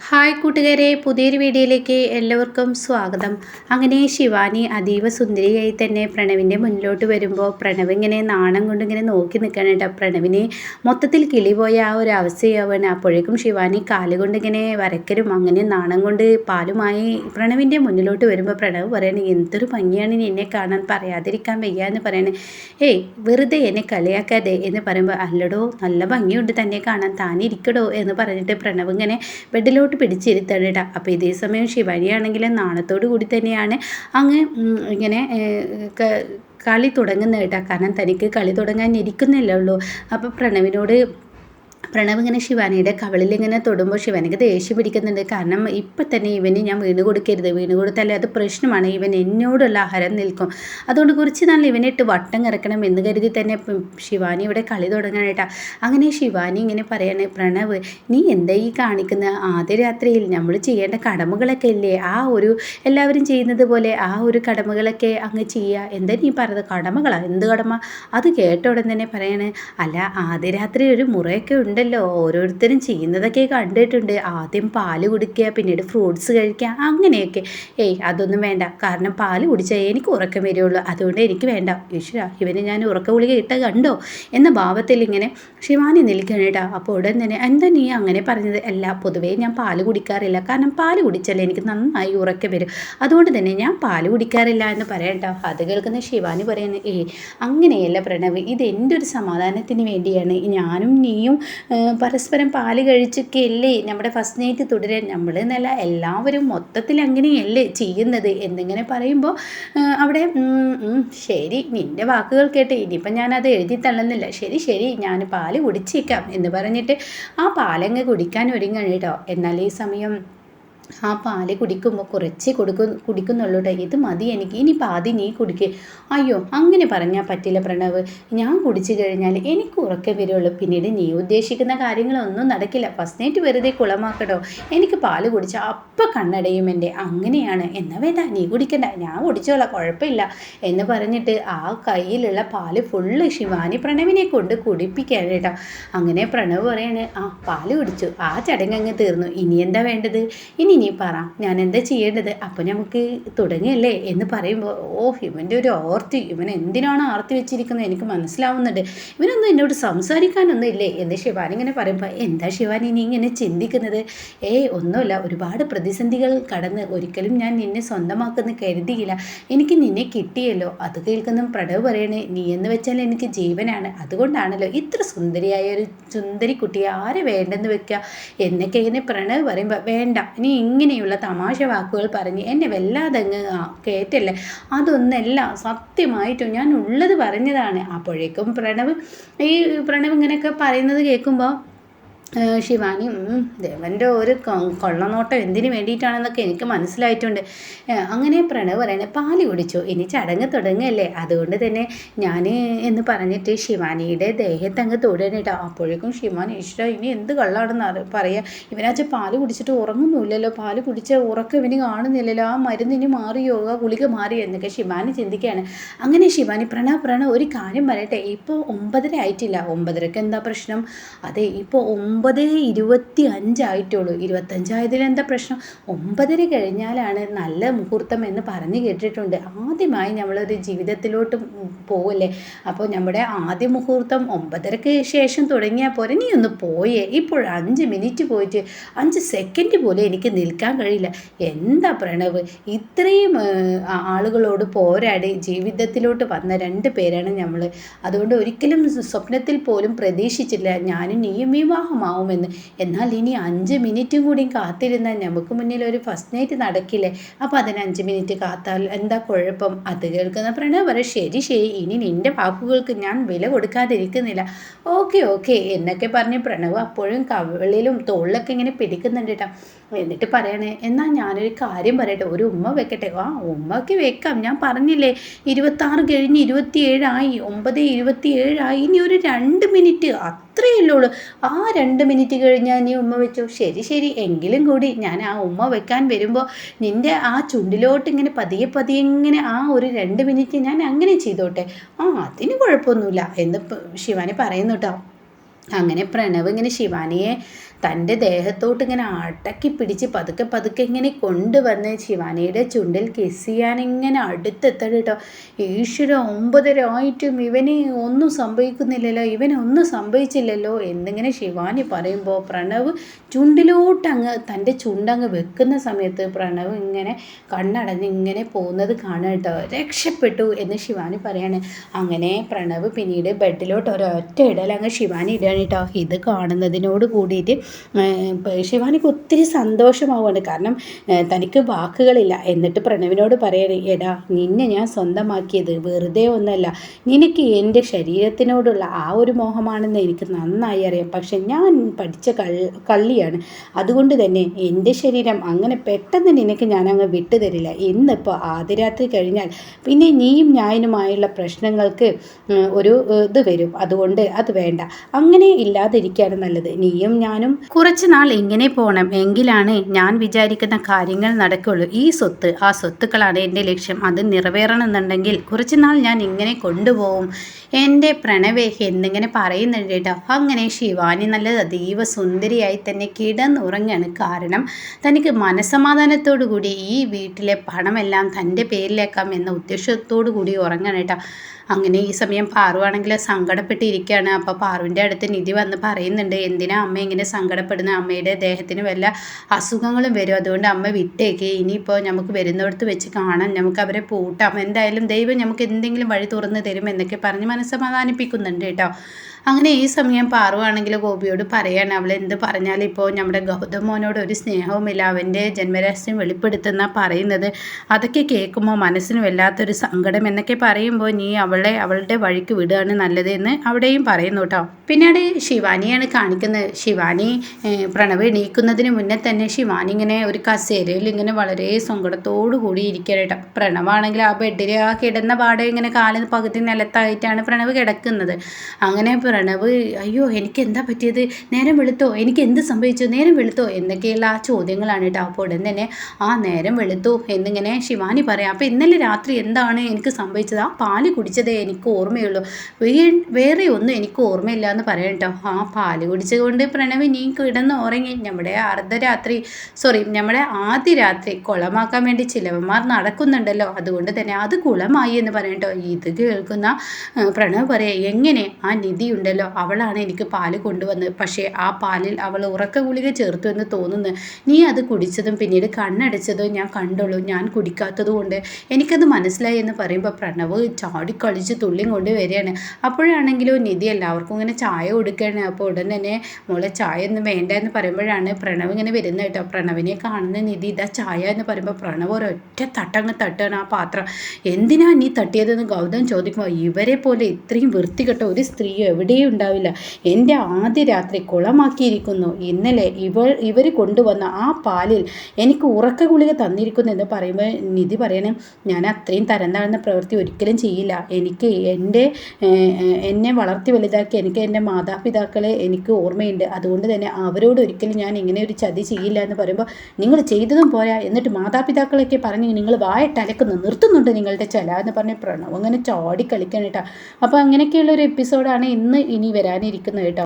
Hi കൂട്ടുകാരെ പുതിയൊരു വീഡിയോയിലേക്ക് എല്ലാവർക്കും സ്വാഗതം. അങ്ങനെ ശിവാനി അതീവ സുന്ദരിയായി തന്നെ പ്രണവിന്റെ മുന്നിലോട്ട് വരുമ്പോൾ പ്രണവ് ഇങ്ങനെ നാണം കൊണ്ട് ഇങ്ങനെ നോക്കി നിൽക്കണം കേട്ടോ. പ്രണവിനെ മൊത്തത്തിൽ കിളി പോയ ആ ഒരു അവസ്ഥയാവാണ്. അപ്പോഴേക്കും ശിവാനി കാലുകൊണ്ട് ഇങ്ങനെ വരക്കരും അങ്ങനെ നാണം കൊണ്ട് പാലുമായി പ്രണവിന്റെ മുന്നിലോട്ട് വരുമ്പോൾ പ്രണവ് പറയണ എന്തൊരു ഭംഗിയാണ് എന്നെ കാണാൻ പറയാതിരിക്കാൻ വയ്യ എന്ന് പറയണേ. ഏയ് വെറുതെ എന്നെ കളിയാക്കാതെ എന്ന് പറയുമ്പോൾ അല്ലടോ നല്ല ഭംഗിയുണ്ട് തന്നെ കാണാൻ താനിരിക്കടോ എന്ന് പറഞ്ഞിട്ട് പ്രണവ് ഇങ്ങനെ ബെഡിലോട്ട് പിടിച്ചിരുത്തണം കേട്ടോ അപ്പോൾ ഇതേ സമയം ശിവാനിയാണെങ്കിൽ നാണത്തോടു കൂടി തന്നെയാണ് അങ്ങ് ഇങ്ങനെ കളി തുടങ്ങുന്നത് കേട്ടോ കാരണം തനിക്ക് കളി തുടങ്ങാൻ ഇരിക്കുന്നില്ല ഉള്ളൂ അപ്പോൾ പ്രണവിനോട് പ്രണവ് ഇങ്ങനെ ശിവാനിയുടെ കവളിൽ ഇങ്ങനെ തൊടുമ്പോൾ ശിവാനിക്ക് ദേഷ്യം പിടിക്കുന്നുണ്ട്. കാരണം ഇപ്പം തന്നെ ഇവന് ഞാൻ വീണ് കൊടുക്കരുത്. വീണ് കൊടുത്താലേ അത് പ്രശ്നമാണ്. ഇവൻ എന്നോടുള്ള ആഹാരം നിൽക്കും. അതുകൊണ്ട് കുറച്ച് നാൾ ഇട്ട് വട്ടം കിറക്കണം എന്ന് കരുതി തന്നെ ശിവാനി ഇവിടെ കളി തുടങ്ങാനായിട്ടാ അങ്ങനെ ശിവാനി ഇങ്ങനെ പറയാണ് പ്രണവ് നീ എന്താ ഈ കാണിക്കുന്ന? ആദ്യ രാത്രിയിൽ നമ്മൾ ചെയ്യേണ്ട കടമകളൊക്കെ ഇല്ലേ? ആ ഒരു എല്ലാവരും ചെയ്യുന്നത് പോലെ ആ ഒരു കടമകളൊക്കെ അങ്ങ് ചെയ്യുക എന്താ നീ പറഞ്ഞത്? കടമകളാണ് എന്ത് കടമ? അത് കേട്ട ഉടൻ തന്നെ പറയാണ് അല്ല ആദ്യ രാത്രി ഒരു മുറയൊക്കെ ഉണ്ട്. ഉണ്ടല്ലോ ഓരോരുത്തരും ചെയ്യുന്നതൊക്കെ കണ്ടിട്ടുണ്ട്. ആദ്യം പാൽ കുടിക്കുക പിന്നീട് ഫ്രൂട്ട്സ് കഴിക്കുക അങ്ങനെയൊക്കെ. ഏയ് അതൊന്നും വേണ്ട. കാരണം പാൽ കുടിച്ചാൽ എനിക്ക് ഉറക്കം വരികയുള്ളൂ അതുകൊണ്ട് എനിക്ക് വേണ്ട. ഈശ്വര ഇവന് ഞാൻ ഉറക്ക ഗുളിക ഇട്ട കണ്ടോ? എന്ന ഭാവത്തിൽ ഇങ്ങനെ ശിവാനി നിൽക്കണേട്ടാ അപ്പോൾ ഉടൻ തന്നെ എന്താ നീ അങ്ങനെ പറഞ്ഞത്? അല്ല പൊതുവേ ഞാൻ പാൽ കുടിക്കാറില്ല. കാരണം പാൽ കുടിച്ചാൽ എനിക്ക് നന്നായി ഉറക്കം വരും. അതുകൊണ്ട് തന്നെ ഞാൻ പാൽ കുടിക്കാറില്ല എന്ന് പറയട്ടോ അത് കേൾക്കുന്ന ശിവാനി പറയുന്നത് ഏയ് അങ്ങനെയല്ല പ്രണവ്. ഇത് എന്റെ ഒരു സമാധാനത്തിന് വേണ്ടിയാണ്. ഞാനും നീയും പരസ്പരം പാൽ കഴിച്ചൊക്കെയല്ലേ നമ്മുടെ ഫസ്റ്റ് നൈറ്റ് തുടരാൻ. നമ്മൾ എന്നല്ല എല്ലാവരും മൊത്തത്തിൽ അങ്ങനെയല്ലേ ചെയ്യുന്നത് എന്നിങ്ങനെ പറയുമ്പോൾ അവിടെ ശരി നിന്റെ വാക്കുകൾ കേട്ട് ഇനിയിപ്പം ഞാനത് എഴുതി തള്ളുന്നില്ല. ശരി ശരി ഞാൻ പാൽ കുടിച്ചേക്കാം എന്ന് പറഞ്ഞിട്ട് ആ പാലങ്ങ് കുടിക്കാൻ ഒരുങ്ങണം കേട്ടോ. എന്നാൽ ഈ സമയം ആ പാൽ കുടിക്കുമ്പോൾ കുറച്ച് കൊടുക്കും കുടിക്കുന്നുള്ളൂ കേട്ടോ ഇത് മതി എനിക്ക്. ഇനി പാതി നീ കുടിക്കുക അയ്യോ അങ്ങനെ പറഞ്ഞാൽ പറ്റില്ല പ്രണവ്. ഞാൻ കുടിച്ചു കഴിഞ്ഞാൽ എനിക്ക് ഉറക്കം വരുള്ളൂ. പിന്നീട് നീ ഉദ്ദേശിക്കുന്ന കാര്യങ്ങളൊന്നും നടക്കില്ല. ഫസ്റ്റ് നൈറ്റ് വെറുതെ കുളമാക്കടോ. എനിക്ക് പാൽ കുടിച്ച അപ്പം കണ്ണടയും എന്റെ അങ്ങനെയാണ്. എന്നാ വേണ്ട നീ കുടിക്കണ്ട. ഞാൻ കുടിച്ചോളാം. കുഴപ്പമില്ല എന്ന് പറഞ്ഞിട്ട് ആ കയ്യിലുള്ള പാൽ ഫുള്ള് ശിവാനി പ്രണവിനെ കൊണ്ട് കുടിപ്പിക്കുകയാണ് കേട്ടോ അങ്ങനെ പ്രണവ് പറയാണ് ആ പാൽ കുടിച്ചു. ആ ചടങ്ങ് അങ്ങ് തീർന്നു. ഇനി എന്താ വേണ്ടത്? ഇനി നീ പറ. ഞാൻ എന്താ ചെയ്യേണ്ടത്? അപ്പോൾ നമുക്ക് തുടങ്ങിയല്ലേ എന്ന് പറയുമ്പോൾ ഓ ഇവന്റെ ഒരു ഓർത്തി ഇവൻ എന്തിനാണ് ആർത്തി വെച്ചിരിക്കുന്നത്? എനിക്ക് മനസ്സിലാവുന്നുണ്ട്. ഇവനൊന്നും എന്നോട് സംസാരിക്കാനൊന്നും ഇല്ലേ? എന്ന് ശിവാനി ഇങ്ങനെ പറയുമ്പോൾ എന്താ ശിവാനി ഇനി ഇങ്ങനെ ചിന്തിക്കുന്നത്? ഏയ് ഒന്നുമില്ല. ഒരുപാട് പ്രതിസന്ധികൾ കടന്ന് ഒരിക്കലും ഞാൻ നിന്നെ സ്വന്തമാക്കുന്ന കരുതിയില്ല. എനിക്ക് നിന്നെ കിട്ടിയല്ലോ. അത് കേൾക്കുന്ന പ്രണവ് പറയണേ നീ എന്ന് വെച്ചാൽ എനിക്ക് ജീവനാണ്. അതുകൊണ്ടാണല്ലോ ഇത്ര സുന്ദരിയായ ഒരു സുന്ദരി കുട്ടിയെ ആരെ വേണ്ടെന്ന് വെക്കുക എന്നൊക്കെ ഇങ്ങനെ പ്രണവ് പറയുമ്പോൾ വേണ്ട. നീ ഇങ്ങനെയുള്ള തമാശ വാക്കുകൾ പറഞ്ഞ് എന്നെ വല്ലാതെ അങ്ങ് കേറ്റല്ലേ? അതൊന്നല്ല സത്യമായിട്ടും ഞാൻ ഉള്ളത് പറഞ്ഞതാണ്. അപ്പോഴേക്കും പ്രണവ് ഈ പ്രണവ് ഇങ്ങനെയൊക്കെ പറയുന്നത് കേൾക്കുമ്പോൾ ശിവാനി ദേവന്റെ ഒരു കൊള്ളനോട്ടം എന്തിനു വേണ്ടിയിട്ടാണെന്നൊക്കെ എനിക്ക് മനസ്സിലായിട്ടുണ്ട്. അങ്ങനെ പ്രണവ് പറയണേ പാൽ കുടിച്ചു? ഇനി ചടങ്ങ് തുടങ്ങല്ലേ? അതുകൊണ്ട് തന്നെ ഞാൻ എന്ന് പറഞ്ഞിട്ട് ശിവാനിയുടെ ദേഹത്ത് അങ്ങ് തൊടുകയാണ് അപ്പോഴേക്കും ശിവാനി ഈശ്വര ഇനി എന്ത് കള്ളാണെന്ന് പറയുക ഇവനാച്ച പാൽ കുടിച്ചിട്ട് ഉറങ്ങുന്നില്ലല്ലോ പാൽ കുടിച്ച ഉറക്കം ഇവന് കാണുന്നില്ലല്ലോ. ആ മരുന്ന് ഇനി മാറിയോ ആ ഗുളിക മാറിയോ എന്നൊക്കെ ശിവാനി ചിന്തിക്കുകയാണ്. അങ്ങനെ ശിവാനി പ്രണ പ്രണ ഒരു കാര്യം പറയട്ടെ. ഇപ്പോൾ ഒമ്പതര ആയിട്ടില്ല. ഒമ്പതരക്ക് എന്താ പ്രശ്നം? അതെ ഇപ്പോൾ ഒമ്പത് ഇരുപത്തി അഞ്ചായിട്ടുള്ളൂ ഇരുപത്തഞ്ചായതിൽ എന്താ പ്രശ്നം? ഒമ്പതര കഴിഞ്ഞാലാണ് നല്ല മുഹൂർത്തം എന്ന് പറഞ്ഞു കേട്ടിട്ടുണ്ട്. ആദ്യമായി നമ്മളൊരു ജീവിതത്തിലോട്ട് പോവല്ലേ? അപ്പോൾ നമ്മുടെ ആദ്യ മുഹൂർത്തം ഒമ്പതരക്ക് ശേഷം തുടങ്ങിയാൽ പോരെ? നീ ഒന്ന് പോയേ. ഇപ്പോൾ അഞ്ച് മിനിറ്റ് പോയിട്ട് അഞ്ച് സെക്കൻഡ് പോലും എനിക്ക് നിൽക്കാൻ കഴിയില്ല. എന്താ പ്രണവ്? ഇത്രയും ആളുകളോട് പോരാടി ജീവിതത്തിലോട്ട് വന്ന രണ്ട് പേരാണ് നമ്മൾ അതുകൊണ്ട് ഒരിക്കലും സ്വപ്നത്തിൽ പോലും പ്രതീക്ഷിച്ചില്ല. ഞാനും നീയും വിവാഹമാവും. ആവുമെന്ന്. എന്നാൽ ഇനി അഞ്ച് മിനിറ്റും കൂടി കാത്തിരുന്നാൽ നമുക്ക് മുന്നിൽ ഒരു ഫസ്റ്റ് നൈറ്റ് നടക്കില്ലേ? അപ്പോൾ അതിന് അഞ്ച് മിനിറ്റ് കാത്താൽ എന്താ കുഴപ്പം? അത് കേൾക്കുന്ന പ്രണവ് പറയും ശരി ശരി. ഇനി നിന്റെ വാക്കുകൾക്ക് ഞാൻ വില കൊടുക്കാതിരിക്കുന്നില്ല. ഓക്കെ ഓക്കെ എന്നൊക്കെ പറഞ്ഞ് പ്രണവ് അപ്പോഴും കവിളിലും തോളിലൊക്കെ ഇങ്ങനെ പിടിക്കുന്നുണ്ട് കേട്ടോ. എന്നിട്ട് പറയണേ എന്നാൽ ഞാനൊരു കാര്യം പറയട്ടെ. ഒരു ഉമ്മ വെക്കട്ടെ. ആ ഉമ്മയ്ക്ക് വെക്കാം. ഞാൻ പറഞ്ഞില്ലേ ഇരുപത്താറ് കഴിഞ്ഞ് ഇരുപത്തിയേഴായി ഒമ്പത് ഇരുപത്തിയേഴായി ഇനി ഒരു രണ്ട് മിനിറ്റ്. അത്രയേ ഉള്ളൂ ആ രണ്ട് മിനിറ്റ് കഴിഞ്ഞാൽ നീ ഉമ്മ വെച്ചു. ശരി ശരി. എങ്കിലും കൂടി ഞാൻ ആ ഉമ്മ വെക്കാൻ വരുമ്പോൾ നിന്റെ ആ ചുണ്ടിലോട്ട് ഇങ്ങനെ പതിയെ പതിയെ ഇങ്ങനെ ആ ഒരു രണ്ട് മിനിറ്റ് ഞാൻ അങ്ങനെ ചെയ്തോട്ടെ. ആ അതിന് കുഴപ്പമൊന്നുമില്ല. എന്ന് ശിവാനി പറയുന്നു കേട്ടോ. അങ്ങനെ പ്രണവ് ഇങ്ങനെ ശിവാനിയെ തന്റെ ദേഹത്തോട്ട് ഇങ്ങനെ അടക്കി പിടിച്ച് പതുക്കെ പതുക്കെ ഇങ്ങനെ കൊണ്ടുവന്ന് ശിവാനിയുടെ ചുണ്ടിൽ കിസ് ചെയ്യാൻ ഇങ്ങനെ അടുത്തെത്തണം കേട്ടോ. ഈശ്വര ഒമ്പതര ആയിട്ടും ഇവന് ഒന്നും സംഭവിക്കുന്നില്ലല്ലോ ഇവനൊന്നും സംഭവിച്ചില്ലല്ലോ എന്നിങ്ങനെ ശിവാനി പറയുമ്പോൾ പ്രണവ് ചുണ്ടിലോട്ട് അങ്ങ് തന്റെ ചുണ്ടങ്ങ് വെക്കുന്ന സമയത്ത് പ്രണവ് ഇങ്ങനെ കണ്ണടഞ്ഞ് ഇങ്ങനെ പോകുന്നത് കാണുക കേട്ടോ. രക്ഷപ്പെട്ടു എന്ന് ശിവാനി പറയാണ്. അങ്ങനെ പ്രണവ് പിന്നീട് ബെഡിലോട്ട് ഒരൊറ്റ ഇടലങ്ങ് ശിവാനി ശിവാനി ഇടുകയാണ് കേട്ടോ ഇത് കാണുന്നതിനോട് കൂടിയിട്ട് ശിവാനിക്ക് ഒത്തിരി സന്തോഷമാവുകയാണ്. കാരണം തനിക്ക് വാക്കുകളില്ല. എന്നിട്ട് പ്രണവിനോട് പറയണേ എടാ നിന്നെ ഞാൻ സ്വന്തമാക്കിയത് വെറുതെ ഒന്നല്ല. നിനക്ക് എന്റെ ശരീരത്തിനോടുള്ള ആ ഒരു മോഹമാണെന്ന് എനിക്ക് നന്നായി അറിയാം. പക്ഷെ ഞാൻ പഠിച്ച കള്ളിയാണ്. അതുകൊണ്ട് തന്നെ എന്റെ ശരീരം അങ്ങനെ പെട്ടെന്ന് നിനക്ക് ഞാൻ അങ്ങ് വിട്ടുതരില്ല ഇന്നിപ്പോൾ ആദ്യരാത്രി കഴിഞ്ഞാൽ പിന്നെ നീയും ഞാനുമായുള്ള പ്രശ്നങ്ങൾക്ക് ഒരു ഇത് വരും. അതുകൊണ്ട് അത് വേണ്ട. അങ്ങനെ ഇല്ലാതിരിക്കുകയാണ് നല്ലത്. നീയും ഞാനും കുറച്ച് നാൾ ഇങ്ങനെ പോകണം എങ്കിലാണ് ഞാൻ വിചാരിക്കുന്ന കാര്യങ്ങൾ നടക്കുള്ളൂ. ഈ സ്വത്ത് ആ സ്വത്തുക്കളാണ് എന്റെ ലക്ഷ്യം. അത് നിറവേറണമെന്നുണ്ടെങ്കിൽ കുറച്ച് നാൾ ഞാൻ ഇങ്ങനെ കൊണ്ടുപോകും എന്റെ പ്രണവേ എന്നിങ്ങനെ പറയുന്നുണ്ട് കേട്ടോ. അങ്ങനെ ശിവാനി നല്ല അതീവ സുന്ദരിയായി തന്നെ കിടന്നുറങ്ങാണ്. കാരണം തനിക്ക് മനസമാധാനത്തോടു കൂടി ഈ വീട്ടിലെ പണമെല്ലാം തന്റെ പേരിലേക്കാം എന്ന ഉദ്ദേശത്തോടു കൂടി ഉറങ്ങാണ് കേട്ടോ. അങ്ങനെ ഈ സമയം പാറുവാണെങ്കിൽ സങ്കടപ്പെട്ടിരിക്കുകയാണ്. അപ്പോൾ പാറുവിന്റെ അടുത്ത് നിധി വന്ന് പറയുന്നുണ്ട് എന്തിനാ അമ്മ ഇങ്ങനെ സങ്കടപ്പെടുന്ന? അമ്മയുടെ ദേഹത്തിന് വല്ല അസുഖങ്ങളും വരും. അതുകൊണ്ട് അമ്മ വിട്ടേക്ക്. ഇനിയിപ്പോൾ നമുക്ക് വരുന്നിടത്ത് വെച്ച് കാണാം. നമുക്ക് അവരെ പൂട്ടാം. എന്തായാലും ദൈവം നമുക്ക് എന്തെങ്കിലും വഴി തുറന്ന് തരും എന്നൊക്കെ പറഞ്ഞ് മനസ്സമാധാനിപ്പിക്കുന്നുണ്ട് കേട്ടോ. അങ്ങനെ ഈ സമയം പാറുവാണെങ്കിൽ ഗോപിയോട് പറയാണ് അവൾ എന്ത് പറഞ്ഞാലും ഇപ്പോൾ നമ്മുടെ ഗൗതം മോനോട് ഒരു സ്നേഹവുമില്ല. അവന്റെ ജന്മരഹസ്യം വെളിപ്പെടുത്തുന്ന പറയുന്നത്. അതൊക്കെ കേൾക്കുമ്പോൾ മനസ്സിന് വല്ലാത്തൊരു സങ്കടം എന്നൊക്കെ പറയുമ്പോൾ നീ അവളെ അവളുടെ വഴിക്ക് വിടുകയാണ് നല്ലത് എന്ന് അവിടെയും പറയുന്നു കേട്ടോ പിന്നീട് ശിവാനിയാണ് കാണിക്കുന്നത്. ശിവാനി പ്രണവ് എണീക്കുന്നതിന് മുന്നേ തന്നെ ശിവാനി ഇങ്ങനെ ഒരു കസേരയിൽ ഇങ്ങനെ വളരെ സങ്കടത്തോടു കൂടി ഇരിക്കാനായിട്ട് പ്രണവാണെങ്കിൽ ആ ബെഡിൽ ആ കിടന്ന പാടെ ഇങ്ങനെ കാലിന് പകുതി നിലത്തായിട്ടാണ് പ്രണവ് കിടക്കുന്നത്. അങ്ങനെ പ്രണവ് അയ്യോ എനിക്ക് എന്താ പറ്റിയത്? നേരം വെളുത്തോ? എനിക്ക് എന്ത് സംഭവിച്ചു? നേരം വെളുത്തോ? എന്നൊക്കെയുള്ള ആ ചോദ്യങ്ങളാണ് കേട്ടോ അപ്പോൾ ഉടൻ തന്നെ ആ നേരം വെളുത്തു? എന്നിങ്ങനെ ശിവാനി പറയാം അപ്പോൾ ഇന്നലെ രാത്രി എന്താണ് എനിക്ക് സംഭവിച്ചത്? ആ പാൽ കുടിച്ചതേ എനിക്ക് ഓർമ്മയുള്ളൂ. വേറെ ഒന്നും എനിക്ക് ഓർമ്മയില്ല എന്ന് പറയാം കേട്ടോ ആ പാൽ കുടിച്ചതുകൊണ്ട് പ്രണവ് നീ കിടന്ന് ഉറങ്ങി. നമ്മുടെ അർദ്ധരാത്രി സോറി നമ്മുടെ ആദ്യ രാത്രി കുളമാക്കാൻ വേണ്ടി ചിലവന്മാർ നടക്കുന്നുണ്ടല്ലോ. അതുകൊണ്ട് തന്നെ അത് കുളമായി എന്ന് പറയാം കേട്ടോ ഇത് കേൾക്കുന്ന പ്രണവ് പറയാം എങ്ങനെ ആ നിധി ഉണ്ടല്ലോ. അവളാണ് എനിക്ക് പാൽ കൊണ്ടുവന്നത്. പക്ഷേ ആ പാലിൽ അവൾ ഉറക്ക ഗുളിക ചേർത്തു എന്ന് തോന്നുന്നു. നീ അത് കുടിച്ചതും പിന്നീട് കണ്ണടച്ചതും ഞാൻ കണ്ടുള്ളൂ. ഞാൻ കുടിക്കാത്തതുകൊണ്ട് എനിക്കത് മനസ്സിലായി എന്ന് പറയുമ്പോൾ പ്രണവ് ചാടിക്കളിച്ച് തുള്ളിയും കൊണ്ട് വരികയാണ്. അപ്പോഴാണെങ്കിലും നിധി എല്ലാവർക്കും ഇങ്ങനെ ചായ കൊടുക്കുകയാണ്. അപ്പോൾ ഉടൻ തന്നെ മോളെ ചായ ഒന്നും വേണ്ട എന്ന് പറയുമ്പോഴാണ് പ്രണവ് ഇങ്ങനെ വരുന്നത് കേട്ടോ. പ്രണവിനെ കാണുന്ന നിധി ഇതാ ചായ എന്ന് പറയുമ്പോൾ പ്രണവ് ഒരൊറ്റ തട്ടങ്ങ് തട്ടാണ് ആ പാത്രം. എന്തിനാ നീ തട്ടിയതെന്ന് ഗൗതം ചോദിക്കുമ്പോൾ ഇവരെ പോലെ ഇത്രയും വൃത്തികെട്ട ഒരു സ്ത്രീ എവിടെ എവിടെയും ഉണ്ടാവില്ല എന്റെ ആദ്യ രാത്രി കുളമാക്കിയിരിക്കുന്നു. ഇന്നലെ ഇവർ ഇവർ കൊണ്ടുവന്ന ആ പാലിൽ എനിക്ക് ഉറക്ക ഗുളിക തന്നിരിക്കുന്നു എന്ന് പറയുമ്പോൾ നിധി പറയണേ ഞാൻ അത്രയും തരം താഴ്ന്ന പ്രവൃത്തി ഒരിക്കലും ചെയ്യില്ല. എനിക്ക് എന്റെ എന്നെ വളർത്തി വലുതാക്കി എനിക്ക് എന്റെ മാതാപിതാക്കളെ എനിക്ക് ഓർമ്മയുണ്ട്. അതുകൊണ്ട് തന്നെ അവരോട് ഒരിക്കലും ഞാൻ ഇങ്ങനെ ഒരു ചതി ചെയ്യില്ല എന്ന് പറയുമ്പോൾ നിങ്ങൾ ചെയ്തതും പോരാ. എന്നിട്ട് മാതാപിതാക്കളൊക്കെ പറഞ്ഞ് നിങ്ങൾ വായിട്ടലക്കുന്നു നിർത്തുന്നുണ്ട് നിങ്ങളുടെ ചില എന്ന് പറഞ്ഞ് പ്രണവ് അങ്ങനെ ചാടി കളിക്കാൻ കേട്ടോ അപ്പോൾ അങ്ങനെയൊക്കെയുള്ള ഒരു എപ്പിസോഡാണ് ഇന്ന് ഇനി വരാനിരിക്കുന്നത് കേട്ടോ.